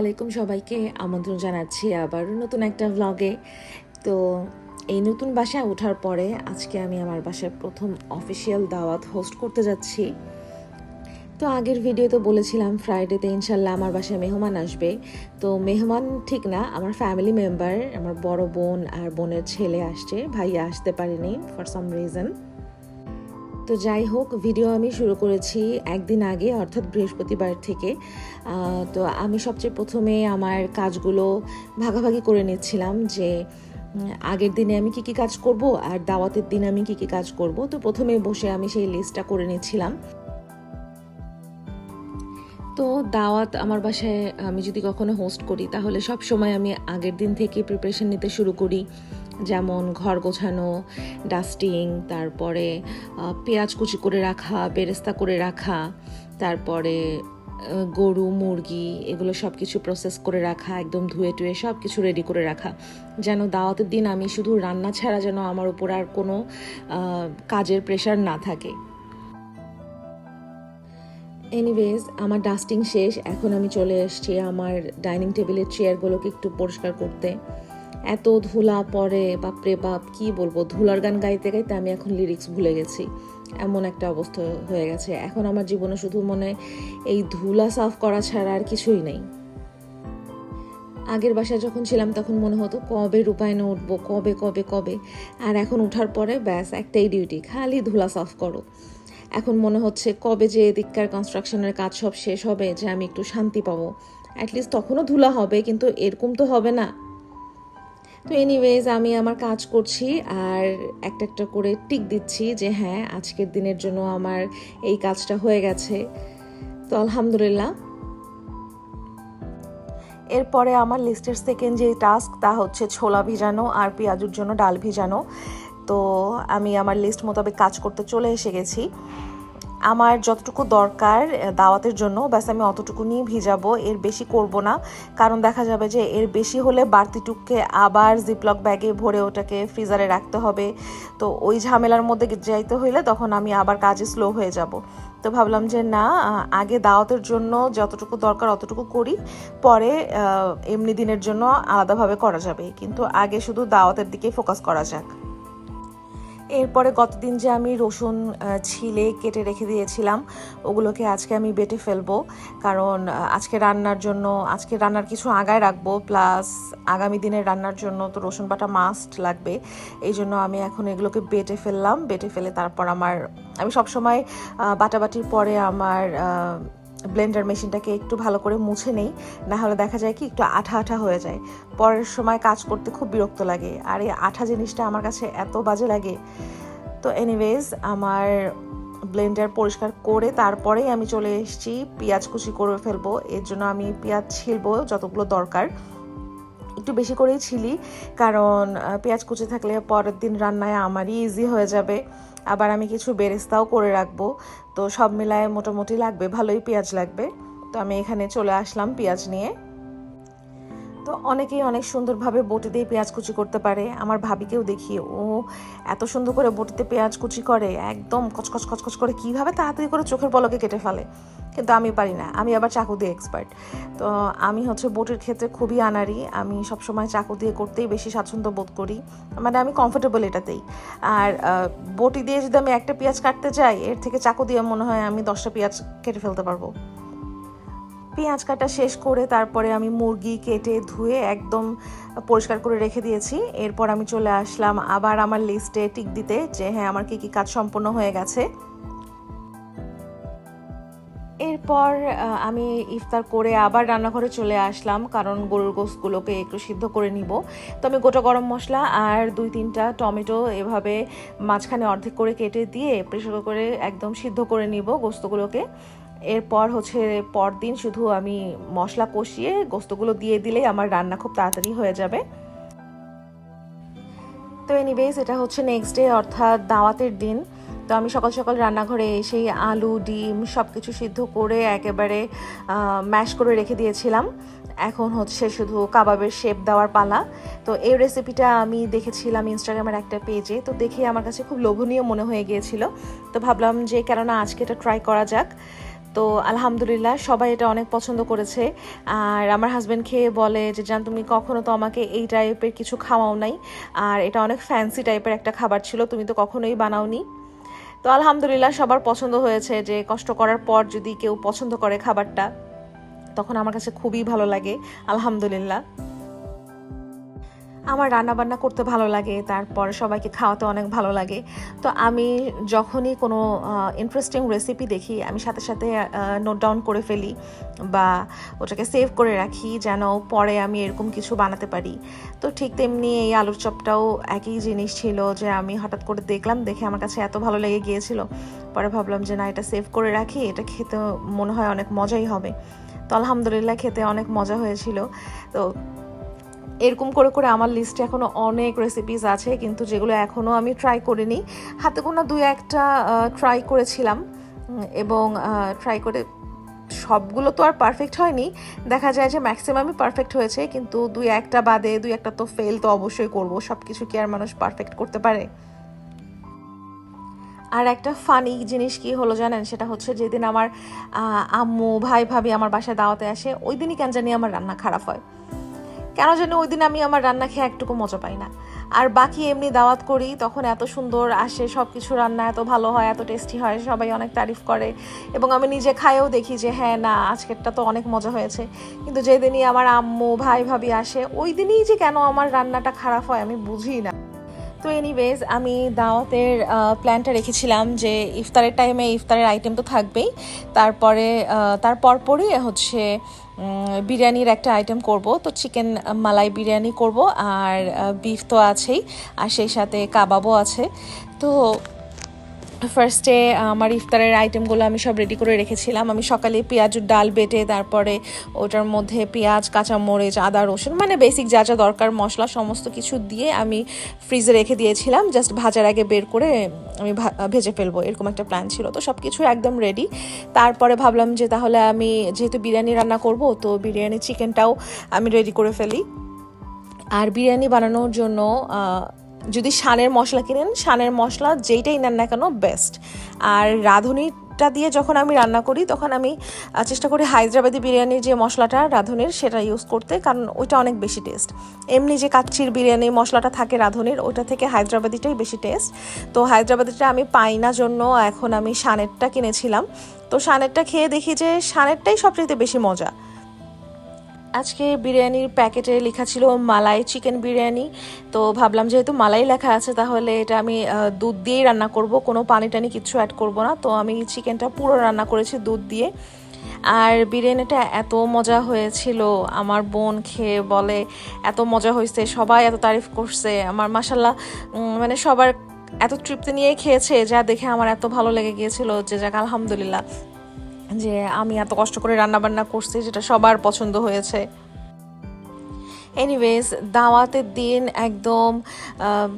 আলাইকুম সবাইকে। আমন্ত্রণ জানাচ্ছি আবার নতুন একটা ভ্লগে তো এই নতুন বাসায় ওঠার পরে আজকে আমি আমার বাসায় প্রথম অফিসিয়াল দাওয়াত হোস্ট করতে যাচ্ছি। তো আগের ভিডিওতে বলেছিলাম ফ্রাইডেতে ইনশাল্লাহ আমার বাসায় মেহমান আসবে। তো মেহমান ঠিক না, আমার ফ্যামিলি মেম্বার আমার বড় বোন আর বোনের ছেলে আসছে। ভাইয়া আসতে পারেনি ফর সাম রিজন তো যাই হোক ভিডিও আমি শুরু করেছি একদিন আগে, অর্থাৎ বৃহস্পতিবার থেকে। তো আমি সবচেয়ে প্রথমে আমার কাজগুলো ভাগাভাগি করে নিচ্ছিলাম যে আগের দিনে আমি কি কি কাজ করব আর দাওয়াতের দিন আমি কি কি কাজ করব। তো প্রথমে বসে আমি সেই লিস্টটা করে নিচ্ছিলাম। তো দাওয়াত আমার বাসায় আমি যদি কখনো হোস্ট করি, তাহলে সব সময় আমি আগের দিন থেকে প্রিপারেশন নিতে শুরু করি। যেমন ঘর গোছানো ডাস্টিং তারপরে পেঁয়াজ কুচি করে রাখা, বেরেস্তা করে রাখা, তারপরে গরু, মুরগি, এগুলো সব কিছু প্রসেস করে রাখা, একদম ধুয়ে টুয়ে সব কিছু রেডি করে রাখা। যেন দাওয়াতের দিন আমি শুধু রান্না ছাড়া যেন আমার উপর আর কোনো কাজের প্রেশার না থাকে। এনিওয়েজ আমার ডাস্টিং শেষ, এখন আমি চলে এসেছি আমার ডাইনিং টেবিলের চেয়ারগুলোকে একটু পরিষ্কার করতে। এত ধুলা পড়ে, বাপরে বাপ, কি বলব? ধুলার গান গাইতে গাইতে আমি এখন লিরিক্স ভুলে গেছি। এমন একটা অবস্থা হয়ে গেছে। এখন আমার জীবনে শুধু মনে এই ধুলা সাফ করা ছাড়া আর কিছুই নেই। আগের বাসায় যখন ছিলাম তখন মনে হতো কবে রূপায়ণে উঠবো, কবে কবে কবে? আর এখন উঠার পরে ব্যাস, একটাই ডিউটি খালি ধুলা সাফ করো। এখন মনে হচ্ছে কবে যে এদিককার কনস্ট্রাকশনের কাজ সব শেষ হবে, যে আমি একটু শান্তি পাবো। অ্যাটলিস্ট তখনও ধুলা হবে, কিন্তু এরকম তো হবে না। তো এনিওয়েজ আমি আমার কাজ করছি আর একটা একটা করে টিক দিচ্ছি যে হ্যাঁ আজকের দিনের জন্য আমার এই কাজটা হয়ে গেছে। তো আলহামদুলিল্লাহ। এরপরে আমার লিস্টের সেকেন্ড যে টাস্ক তা হচ্ছে ছোলা ভিজানো আর পেঁয়াজুর জন্য ডাল ভিজানো। তো আমি আমার লিস্ট মোতাবেক কাজ করতে চলে এসে গেছি। আমার যতটুকু দরকার দাওয়াতের জন্য, ব্যাস আমি অতটুকু নিয়ে ভিজাবো, এর বেশি করব না। কারণ দেখা যাবে যে এর বেশি হলে বাড়তিটুককে আবার জিপলক ব্যাগে ভরে ওটাকে ফ্রিজারে রাখতে হবে। তো ওই ঝামেলার মধ্যে যাইতে হইলে তখন আমি আবার কাজে স্লো হয়ে যাব। তো ভাবলাম যে না আগে দাওয়াতের জন্য যতটুকু দরকার অতটুকু করি, পরে এমনি দিনের জন্য আলাদাভাবে করা যাবে। কিন্তু আগে শুধু দাওয়াতের দিকে ফোকাস করা যাক। এরপরে গতদিন যে আমি রসুন ছিলে কেটে রেখে দিয়েছিলাম, ওগুলোকে আজকে আমি বেটে ফেলব। কারণ আজকে রান্নার জন্য, আজকে রান্নার কিছু আগায় রাখব, প্লাস আগামী দিনের রান্নার জন্য তো রসুন বাটা মাস্ট লাগবে। এই জন্য আমি এখন এগুলোকে বেটে ফেললাম, বেটে ফেলে তারপর আমার, আমি সবসময় বাটাবাটির পরে আমার ব্লেন্ডার মেশিনটাকে একটু ভালো করে মুছে নেই না হলে দেখা যায় কি একটু আঠা আঠা হয়ে যায়। পরের সময় কাজ করতে খুব বিরক্ত লাগে, আর এই আঠা জিনিসটা আমার কাছে এত বাজে লাগে। তো এনিওয়েজ আমার ব্লেন্ডার পরিষ্কার করে তারপরেই আমি চলে এসেছি, পেঁয়াজ কুচি করে ফেলব, এর জন্য আমি পেঁয়াজ ছিলবো যতগুলো দরকার। একটু বেশি করেই ছিলি। কারণ পেঁয়াজ কুচি থাকলে পরের দিন রান্নায় আমারই ইজি হয়ে যাবে। আবার আমি কিছু বেরেস্তাও করে রাখব। তো সব মিলায় মোটামুটি লাগবে, ভালোই পেঁয়াজ লাগবে। তো আমি এখানে চলে আসলাম পেঁয়াজ নিয়ে। তো অনেকেই অনেক সুন্দরভাবে বটি দিয়ে পেঁয়াজ কুচি করতে পারে। আমার ভাবিকেও দেখি, ও এত সুন্দর করে বটিতে পেঁয়াজ কুচি করে, একদম কচকচ কচকচ করে কীভাবে তাড়াতাড়ি করে চোখের পলকে কেটে ফেলে? কিন্তু আমি পারি না, আমি আবার চাকু দিয়ে এক্সপার্ট তো আমি হচ্ছে বটির ক্ষেত্রে খুবই আনারি আমি সবসময় চাকু দিয়ে করতেই বেশি স্বাচ্ছন্দ্য বোধ করি। মানে আমি কমফোর্টেবল এটাতেই। আর বটি দিয়ে যদি আমি একটা পেঁয়াজ কাটতে যাই এর থেকে চাকু দিয়ে মনে হয় আমি দশটা পেঁয়াজ কেটে ফেলতে পারব। পেঁয়াজ কাটা শেষ করে তারপরে আমি মুরগি কেটে ধুয়ে একদম পরিষ্কার করে রেখে দিয়েছি। এরপর আমি চলে আসলাম আবার আমার লিস্টে টিক দিতে যে হ্যাঁ আমার কী কী কাজ সম্পন্ন হয়ে গেছে। এরপর আমি ইফতার করে আবার রান্নাঘরে চলে আসলাম কারণ গরুর গোসগুলোকে একটু সিদ্ধ করে নিব। তো আমি গোটা গরম মশলা আর দুই তিনটা টমেটো এভাবে মাঝখানে অর্ধেক করে কেটে দিয়ে প্রেশার করে একদম সিদ্ধ করে নিব গোস্তগুলোকে এরপর হচ্ছে পরদিন শুধু আমি মশলা কষিয়ে গোস্তগুলো দিয়ে দিলেই আমার রান্না খুব তাড়াতাড়ি হয়ে যাবে। তো এনিওয়েজ এটা হচ্ছে নেক্সট ডে অর্থাৎ দাওয়াতের দিন। তো আমি সকাল সকাল রান্নাঘরে এসেই আলু, ডিম সব কিছু সিদ্ধ করে একেবারে ম্যাশ করে রেখে দিয়েছিলাম। এখন হচ্ছে শুধু কাবাবের শেপ দেওয়ার পালা। তো এই রেসিপিটা আমি দেখেছিলাম ইনস্টাগ্রামের একটা পেজে তো দেখে আমার কাছে খুব লোভনীয় মনে হয়ে গিয়েছিল। তো ভাবলাম যে কেননা আজকে এটা ট্রাই করা যাক। তো আলহামদুলিল্লাহ সবাই এটা অনেক পছন্দ করেছে। আর আমার হাজব্যান্ড খেয়ে বলে যে, জান, তুমি কখনো তো আমাকে এই টাইপের কিছু খাওয়াও নাই। আর এটা অনেক ফ্যান্সি টাইপের একটা খাবার ছিল, তুমি তো কখনোই বানাওনি। তো আলহামদুলিল্লাহ সবার পছন্দ হয়েছে যে, কষ্ট করার পর যদি কেউ পছন্দ করে খাবারটা, তখন আমার কাছে খুবই ভালো লাগে, আলহামদুলিল্লাহ। আমার রান্না বান্না করতে ভালো লাগে, তারপর সবাইকে খাওয়াতে অনেক ভালো লাগে। তো আমি যখনই কোনো ইন্টারেস্টিং রেসিপি দেখি, আমি সাথে সাথে নোট ডাউন করে ফেলি বা ওটাকে সেভ করে রাখি যেন পরে আমি এরকম কিছু বানাতে পারি। তো ঠিক তেমনি এই আলুর চপটাও একই জিনিস ছিল যে আমি হঠাৎ করে দেখলাম, দেখে আমার কাছে এত ভালো লেগে গিয়েছিল। পরে ভাবলাম যে না, এটা সেভ করে রাখি, এটা খেতে মনে হয় অনেক মজাই হবে। তো আলহামদুলিল্লাহ খেতে অনেক মজা হয়েছিল। তো এরকম করে করে আমার লিস্টে এখনও অনেক রেসিপিস আছে, কিন্তু যেগুলো এখনও আমি ট্রাই করিনি। হাতে কোনো দুই একটা ট্রাই করেছিলাম এবং ট্রাই করে সবগুলো তো আর পারফেক্ট হয়নি। দেখা যায় যে ম্যাক্সিমামই পারফেক্ট হয়েছে, কিন্তু দুই একটা বাদে, দুই একটা তো ফেল তো অবশ্যই করব। সব কিছু কি আর মানুষ পারফেক্ট করতে পারে? আর একটা ফানি জিনিস কি হলো জানেন? সেটা হচ্ছে যেদিন আমার আম্মু, ভাই, ভাবি আমার বাসায় দাওয়াতে আসে, ওই দিনই কেন জানি আমার রান্না খারাপ হয়। কেন যেন ওই দিন আমি আমার রান্না খেয়ে একটুকু মজা পাই না। আর বাকি এমনি দাওয়াত করি, তখন এত সুন্দর আসে সব কিছু রান্না এত ভালো হয়, এত টেস্টি হয়, সবাই অনেক তারিফ করে। এবং আমি নিজে খাইও দেখি যে হ্যাঁ না, আজকেরটা তো অনেক মজা হয়েছে। কিন্তু যেদিনই আমার আম্মু, ভাই, ভাবি আসে, ওই দিনই যে কেন আমার রান্নাটা খারাপ হয় আমি বুঝি না। তো এনিওয়েজ আমি দাওয়াতের প্ল্যানটা রেখেছিলাম যে ইফতারের টাইমে ইফতারের আইটেম তো থাকবেই। তারপরে তার পরপরই হচ্ছে বিরিয়ানির একটা আইটেম করব। তো চিকেন মালাই বিরিয়ানি করব। আর বিফ তো আছেই। আর সেই সাথে কাবাবও আছে। তো ফার্স্টে আমার ইফতারের আইটেমগুলো আমি সব রেডি করে রেখেছিলাম। আমি সকালে পেঁয়াজুর ডাল বেটে, তারপরে ওটার মধ্যে পেঁয়াজ, কাঁচামরিচ, আদা, রসুন মানে বেসিক যা যা দরকার, মশলা সমস্ত কিছু দিয়ে আমি ফ্রিজে রেখে দিয়েছিলাম। জাস্ট ভাজার আগে বের করে আমি ভেজে ফেলব, এরকম একটা প্ল্যান ছিল। তো সব কিছু একদম রেডি তারপরে ভাবলাম যে তাহলে আমি যেহেতু বিরিয়ানি রান্না করব, তো বিরিয়ানি চিকেনটাও আমি রেডি করে ফেলি। আর বিরিয়ানি বানানোর জন্য যদি শানের মশলা কিনেন, শানের মশলা যেইটাই নেন না কেন বেস্ট আর রাঁধুনিটা দিয়ে যখন আমি রান্না করি, তখন আমি চেষ্টা করি হায়দ্রাবাদি বিরিয়ানির যে মশলাটা রাঁধুনির, সেটা ইউজ করতে, কারণ ওইটা অনেক বেশি টেস্ট এমনি যে কাচ্চির বিরিয়ানি মশলাটা থাকে রাঁধুনির ওটা থেকে হায়দ্রাবাদিটাই বেশি টেস্ট তো হায়দ্রাবাদিটা আমি পাই না জন্য এখন আমি শানেরটা কিনেছিলাম। তো শানেরটা খেয়ে দেখি যে শানেরটাই সবচেয়ে বেশি মজা। আজকে বিরিয়ানির প্যাকেটে লেখা ছিল মালাই চিকেন বিরিয়ানি। তো ভাবলাম যেহেতু মালাই লেখা আছে, তাহলে এটা আমি দুধ দিয়েই রান্না করব। কোনো পানি টানি কিছু অ্যাড করব না। তো আমি চিকেনটা পুরো রান্না করেছি দুধ দিয়ে। আর বিরিয়ানিটা এত মজা হয়েছিল। আমার বোন খেয়ে বলে, এত মজা হয়েছে, সবাই এত তারিফ করছে। আমার মাসাল্লাহ মানে সবার এত তৃপ্তি নিয়ে খেয়েছে। যা দেখে আমার এত ভালো লেগে গিয়েছিল। যে যাক, আলহামদুলিল্লাহ। যে আমি এত কষ্ট করে রান্না বান্না করছি, যেটা সবার পছন্দ হয়েছে। এনিওয়েজ দাওয়াতের দিন একদম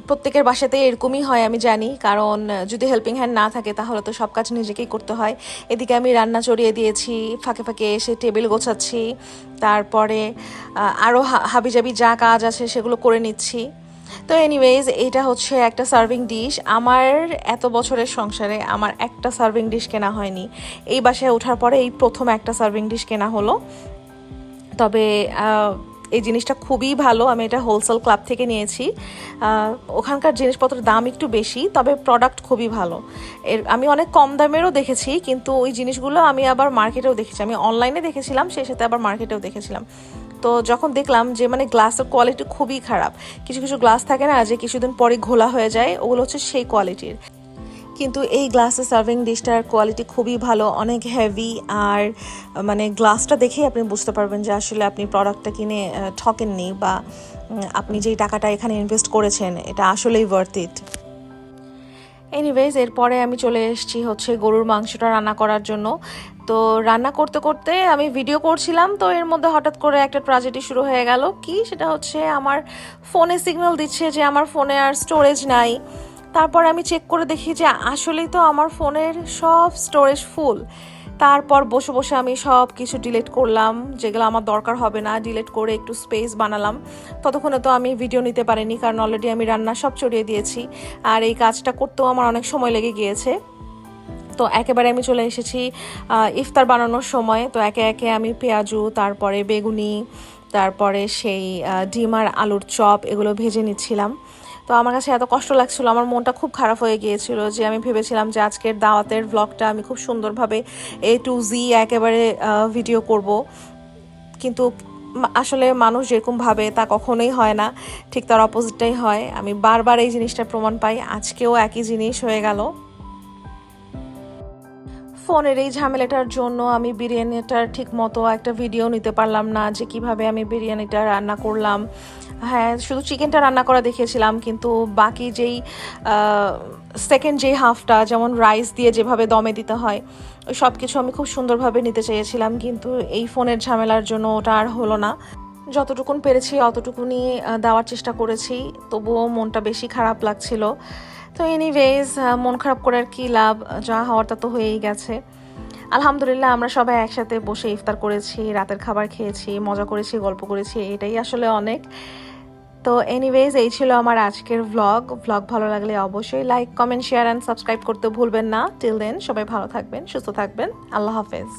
প্রত্যেকের বাসাতে এরকমই হয়, আমি জানি। কারণ যদি হেল্পিং হ্যান্ড না থাকে, তাহলে তো সব কাজ নিজেকেই করতে হয়। এদিকে আমি রান্না চড়িয়ে দিয়েছি, ফাঁকে ফাঁকে এসে টেবিল গোছাচ্ছি। তারপরে আরও হাবিজাবি যা কাজ আছে, সেগুলো করে নিচ্ছি। তো এনিওয়েজ এটা হচ্ছে একটা সার্ভিং ডিশ আমার এত বছরের সংসারে আমার একটা সার্ভিং ডিশ কেনা হয়নি। এই বাসায় ওঠার পরে এই প্রথম একটা সার্ভিং ডিশ কেনা হলো। তবে এই জিনিসটা খুবই ভালো। আমি এটা হোলসেল ক্লাব থেকে নিয়েছি। ওখানকার জিনিসপত্রের দাম একটু বেশি, তবে প্রোডাক্ট খুবই ভালো। এর, আমি অনেক কম দামেরও দেখেছি, কিন্তু ওই জিনিসগুলো আমি আবার মার্কেটেও দেখেছি। আমি অনলাইনে দেখেছিলাম, সেই সাথে আবার মার্কেটেও দেখেছিলাম। তো যখন দেখলাম যে মানে গ্লাসের কোয়ালিটি খুবই খারাপ। কিছু কিছু গ্লাস থাকে না যে, কিছুদিন পরে ঘোলা হয়ে যায়, ওগুলো হচ্ছে সেই কোয়ালিটির কিন্তু এই গ্লাসের সার্ভিং ডিশটার কোয়ালিটি খুবই ভালো, অনেক হেভি আর মানে গ্লাসটা দেখেই আপনি বুঝতে পারবেন যে, আসলে আপনি প্রোডাক্টটা কিনে ঠকেননি বা আপনি যেই টাকাটা এখানে ইনভেস্ট করেছেন, এটা আসলেই ওয়ার্থ ইট এনিওয়েজ এরপরে আমি চলে এসেছি হচ্ছে গরুর মাংসটা রান্না করার জন্য। তো রান্না করতে করতে আমি ভিডিও করছিলাম, তো এর মধ্যে হঠাৎ করে একটা ট্রাজেডি শুরু হয়ে গেল। কি? সেটা হচ্ছে আমার ফোনে সিগন্যাল দিচ্ছে যে আমার ফোনে আর স্টোরেজ নাই। তারপর আমি চেক করে দেখি যে আসলেই তো আমার ফোনের সব স্টোরেজ ফুল তারপর বসে বসে আমি সব কিছু ডিলিট করলাম, যেগুলো আমার দরকার হবে না ডিলিট করে একটু স্পেস বানালাম। ততক্ষণে তো আমি ভিডিও নিতে পারিনি, কারণ অলরেডি আমি রান্না সব চড়িয়ে দিয়েছি। আর এই কাজটা করতেও আমার অনেক সময় লেগে গিয়েছে। তো একেবারে আমি চলে এসেছি ইফতার বানানোর সময়। তো একে একে আমি পেঁয়াজু, তারপরে বেগুনি, তারপরে সেই ডিম আর আলুর চপ এগুলো ভেজে নিচ্ছিলাম। তো আমার কাছে এত কষ্ট লাগছিল, আমার মনটা খুব খারাপ হয়ে গিয়েছিল যে আমি ভেবেছিলাম যে আজকের দাওয়াতের ব্লগটা আমি খুব সুন্দরভাবে এ টু জি একেবারে ভিডিও করব। কিন্তু আসলে মানুষ যেরকম ভাবে তা কখনোই হয় না, ঠিক তার অপোজিটটাই হয়। আমি বারবার এই জিনিসটা প্রমাণ পাই, আজকেও একই জিনিস হয়ে গেল। ফোনের এই ঝামেলাটার জন্য আমি বিরিয়ানিটার ঠিক মতো একটা ভিডিও নিতে পারলাম না যে কীভাবে আমি বিরিয়ানিটা রান্না করলাম। হ্যাঁ শুধু চিকেনটা রান্না করা দেখিয়েছিলাম কিন্তু বাকি যেই সেকেন্ড যেই হাফটা যেমন রাইস দিয়ে যেভাবে দমে দিতে হয় সব কিছু আমি খুব সুন্দরভাবে নিতে চেয়েছিলাম, কিন্তু এই ফোনের ঝামেলার জন্য ওটা আর হলো না। যতটুকুন পেরেছি অতটুকুনি দেওয়ার চেষ্টা করেছি, তবুও মনটা বেশি খারাপ লাগছিল। তো এনিওয়েজ মন খারাপ করে আর কি লাভ, যা হওয়ার তা তো হয়েই গেছে। আলহামদুলিল্লাহ, আমরা সবাই একসাথে বসে ইফতার করেছি, রাতের খাবার খেয়েছি, মজা করেছি, গল্প করেছি, এটাই আসলে অনেক। তো এনিওয়েজ এই ছিল আমার আজকের ভ্লগ ভ্লগ ভালো লাগলে অবশ্যই like comment share and subscribe করতে ভুলবেন না। টিল দেন সবাই ভালো থাকবেন, সুস্থ থাকবেন। আল্লাহ হাফেজ।